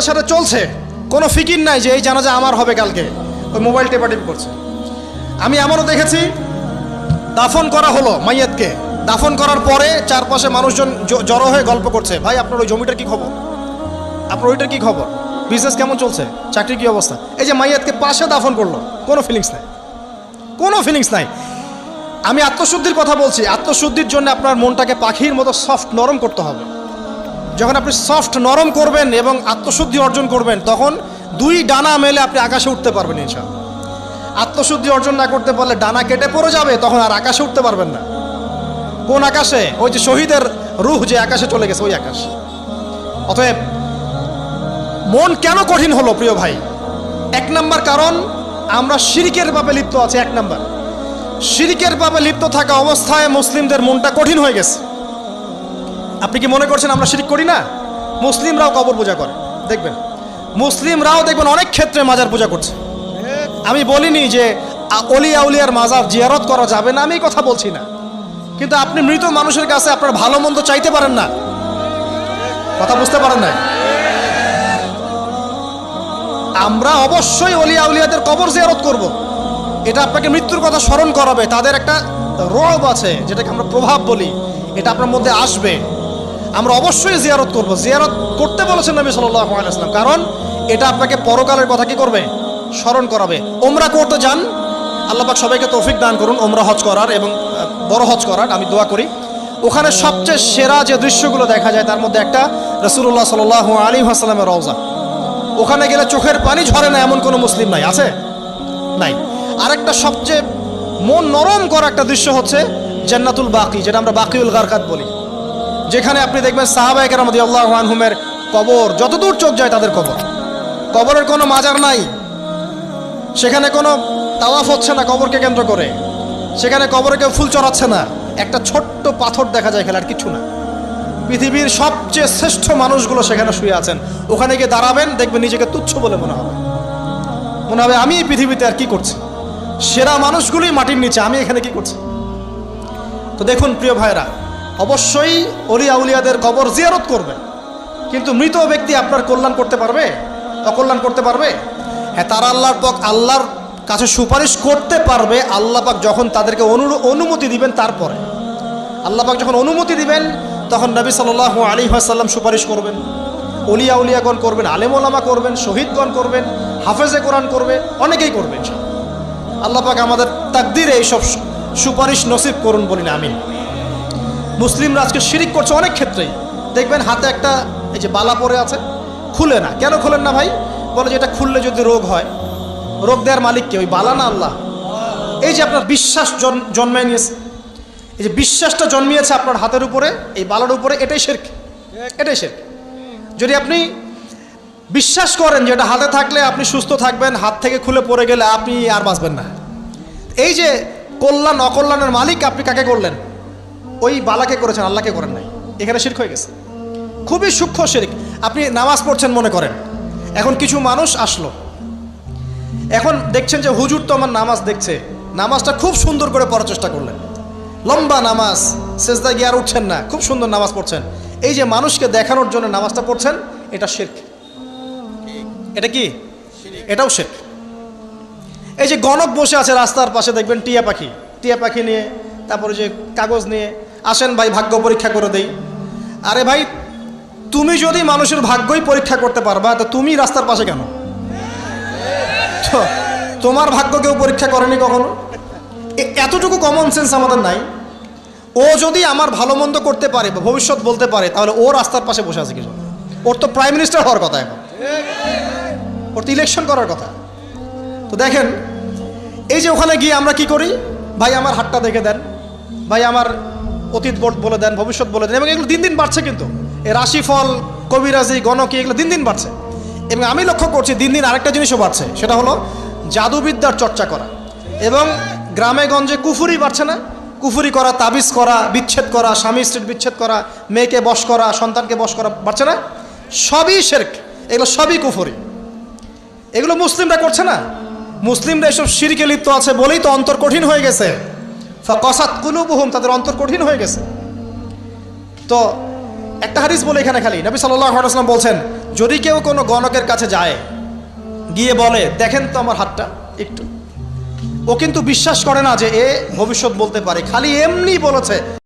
সাথে চলছে। কোনো ফিকির নাই যে এই জানাজা আমার হবে কালকে। ওই মোবাইল টেপাটিপ করছে। আমি এমনও দেখেছি, দাফন করা হলো মাইয়াতকে। দাফন করার পরে চারপাশে মানুষজন জড়ো হয়ে গল্প করছে, ভাই, আপনার ওই জমিটার কি খবর? আপনার ওইটার কি খবর? বিজনেস কেমন চলছে? চাকরির কি অবস্থা? এই যে মাইয়াতকে পাশে দাফন করল, কোনো ফিলিংস নাই। কোনো ফিলিংস নাই। আমি আত্মশুদ্ধির কথা বলছি। আত্মশুদ্ধির জন্য আপনার মনটাকে পাখির মতো সফট নরম করতে হবে। যখন আপনি সফট নরম করবেন এবং আত্মশুদ্ধি অর্জন করবেন, তখন দুই ডানা মেলে আপনি আকাশে উঠতে পারবেন ইনশাল আত্মশুদ্ধি অর্জন না করতে পারলে ডানা কেটে পড়ে যাবে, তখন আর আকাশে উঠতে পারবেন না। কোন আকাশে? ওই যে শহীদের রুহ যে আকাশে চলে গেছে, ওই আকাশ। অতএব, মন কেন কঠিন হলো প্রিয় ভাই? এক নাম্বার কারণ, আমরা শিরিকের পাপে লিপ্ত আছি, এক নাম্বার। শিরিকের পাপে লিপ্ত থাকা অবস্থায় মুসলিমদের মনটা কঠিন হয়ে গেছে। আপনি কি মনে করছেন আমরা শিরিক করি না? মুসলিমরাও কবর পূজা করে। দেখবেন। মুসলিমরাও দেখবেন অনেক ক্ষেত্রে মাজার পূজা করছে। আমি বলিনি যে অলিয়া উলিয়ার মাজার জিয়ারত করা যাবে না, আমি কথা বলছি না। কিন্তু আপনি মৃত মানুষের কাছে আপনার ভালো মন্দ চাইতে পারেন না। কথা বুঝতে পারেন না আমরা অবশ্যই অলিয়া উলিয়াদের কবর জিয়ারত করব। এটা আপনাকে মৃত্যুর কথা স্মরণ করাবে। তাদের একটা রব আছে, যেটাকে আমরা প্রভাব বলি। এটা আপনার মধ্যে আসবে। আমরা অবশ্যই জিয়ারত করব। জিয়ারত করতে বলেছেন নবী সাল্লাহ আলাইসলাম কারণ এটা আপনাকে পরকালের কথা কি করবে? স্মরণ করাবে। ওমরা করতে যান। আল্লাপাক সবাইকে তৌফিক দান করুন। ওমরা হজ করার এবং বড় হজ করার। আমি দোয়া করি। ওখানে সবচেয়ে সেরা যে দৃশ্যগুলো দেখা যায়, তার মধ্যে একটা রসুল্লাহ সাল আলী হাসালামের রওজা। ওখানে গেলে চোখের পানি ঝরে না, এমন কোনো মুসলিম নাই। আছে? নাই। আরেকটা সবচেয়ে মন নরম করা একটা দৃশ্য হচ্ছে জান্নাতুল বাকি, যেটা আমরা বাকিউল গারকাত বলি। যেখানে আপনি দেখবেন সাহাবাহিক রহমদি আল্লাহ আনহুমের কবর, যতদূর চোখ যায় তাদের কবর। কবরের কোনো মাজার নাই। সেখানে কোনো তাওয়াফ হচ্ছে না কবরকে কেন্দ্র করে। সেখানে কবরে কেউ ফুল চড়াচ্ছে না। একটা ছোট্ট পাথর দেখা যায় খেলার, কিছু না। পৃথিবীর সবচেয়ে শ্রেষ্ঠ মানুষগুলো সেখানে শুয়ে আছেন। ওখানে গিয়ে দাঁড়াবেন, দেখবেন নিজেকে তুচ্ছ বলে মনে হবে। মনে হবে, আমি এই পৃথিবীতে আর কি করছি? সেরা মানুষগুলোই মাটির নিচে, আমি এখানে কি করছি? তো দেখুন, প্রিয় ভাইরা অবশ্যই অলি আউলিয়াদের কবর জিয়ারত করবেন কিন্তু মৃত ব্যক্তি আপনার কল্যাণ করতে পারবে? অকল্যাণ করতে পারবে? হ্যাঁ তারা আল্লাহর পক আল্লাহর কাছে সুপারিশ করতে পারবে, আল্লাহ পাক যখন তাদেরকে অনু- অনুমতি দিবেন তারপরে। আল্লাহ পাক যখন অনুমতি দিবেন, তখন নবী সাল্লাহ আলী সাল্লাম সুপারিশ করবেন। অলিয়া উলিয়াগণ করবেন আলেম ওলামা করবেন, শহীদগণ করবেন, হাফেজে কোরআন করবে অনেকেই করবেন আল্লাহ পাক আমাদের তাকদিরে এইসব সুপারিশ নসিব করুন বলি না আমি মুসলিমরা আজকে শিরিক করছে অনেক ক্ষেত্রেই। দেখবেন হাতে একটা, এই যে বালা পরে আছে, খুলে না। কেন খুলেন না ভাই? বলে যে এটা খুললে যদি রোগ হয়, রোগ দেওয়ার মালিককে ওই বালা না আল্লাহ? এই যে আপনার বিশ্বাস জন- জন্মায় নিয়েছে, এই যে বিশ্বাসটা জন্মিয়েছে আপনার হাতের উপরে, এই বালার উপরে, এটাই শেরক। এটাই শেরক। যদি আপনি বিশ্বাস করেন যে এটা হাতে থাকলে আপনি সুস্থ থাকবেন, হাত থেকে খুলে পড়ে গেলে আপনি আর বাঁচবেন না। এই যে কল্যাণ, অকল্যাণের মালিক আপনি কাকে করলেন? ওই বালাকে করেছেন, আল্লাহকে করেন নাই। এখানে শির্ক হয়ে গেছে। খুবই সূক্ষ্ম শিরিক। আপনি নামাজ পড়ছেন মনে করেন। এখন কিছু মানুষ আসলো। এখন দেখছেন যে হুজুর তো আমার নামাজ দেখছে। নামাজটা খুব সুন্দর করে পড়ার চেষ্টা করলেন। লম্বা নামাজ সেজদা গিয়ে আর উঠছেন না। খুব সুন্দর নামাজ পড়ছেন। এই যে মানুষকে দেখানোর জন্য নামাজটা পড়ছেন, এটা শির্ক। এটা কি? এটাও শেখ এই যে গণক বসে আছে রাস্তার পাশে, দেখবেন টিয়া পাখি। টিয়া পাখি নিয়ে, তারপরে যে কাগজ নিয়ে আসেন ভাই, ভাগ্য পরীক্ষা করে দেই। আরে ভাই, তুমি যদি মানুষের ভাগ্যই পরীক্ষা করতে পারবা, তো তুমি রাস্তার পাশে কেন? তোমার ভাগ্য কেউ পরীক্ষা করেনি কখনো? এতটুকু কমন সেন্স আমাদের নাই। ও যদি আমার ভালো মন্দ করতে পারে, বা ভবিষ্যৎ বলতে পারে, তাহলে ও রাস্তার পাশে বসে আছে কিছু ওর তো প্রাইম মিনিস্টার হওয়ার কথা এখন। ওর তো ইলেকশন করার কথা। তো দেখেন, এই যে ওখানে গিয়ে আমরা কি করি? ভাই, আমার হাতটা দেখে দেন। ভাই, আমার অতীত বলে দেন, ভবিষ্যৎ বলে দেন, এবং এগুলো দিন দিন বাড়ছে কিন্তু। এই রাশিফল, কবিরাজি, গণকি, এগুলো দিন দিন বাড়ছে। এবং আমি লক্ষ্য করছি দিন দিন আরেকটা জিনিসও বাড়ছে, সেটা হলো জাদুবিদ্যার চর্চা করা। এবং গ্রামে, গঞ্জে কুফুরি বাড়ছে না। কুফুরি করা, তাবিজ করা, বিচ্ছেদ করা, স্বামী স্ত্রীর বিচ্ছেদ করা, মেয়েকে বশ করা, সন্তানকে বশ করা বাড়ছে না। সবই শেরক, এগুলো সবই কুফুরি। এগুলো মুসলিমরা করছে না। মুসলিমরা এসব শিরকে লিপ্ত আছে বলেই তো অন্তর কঠিন হয়ে গেছে। কসাত কুলুবুহুম, তাদের অন্তর কঠিন হয়ে গেছে। তো একটা হারিস বলে এখানে খালি। নবী সাল্লাম বলছেন, যদি কেউ কোনো গণকের কাছে যায়, গিয়ে বলে, দেখেন তো আমার হাতটা একটু। ও কিন্তু বিশ্বাস করে না যে এ ভবিষ্যৎ বলতে পারে। খালি এমনি বলেছে।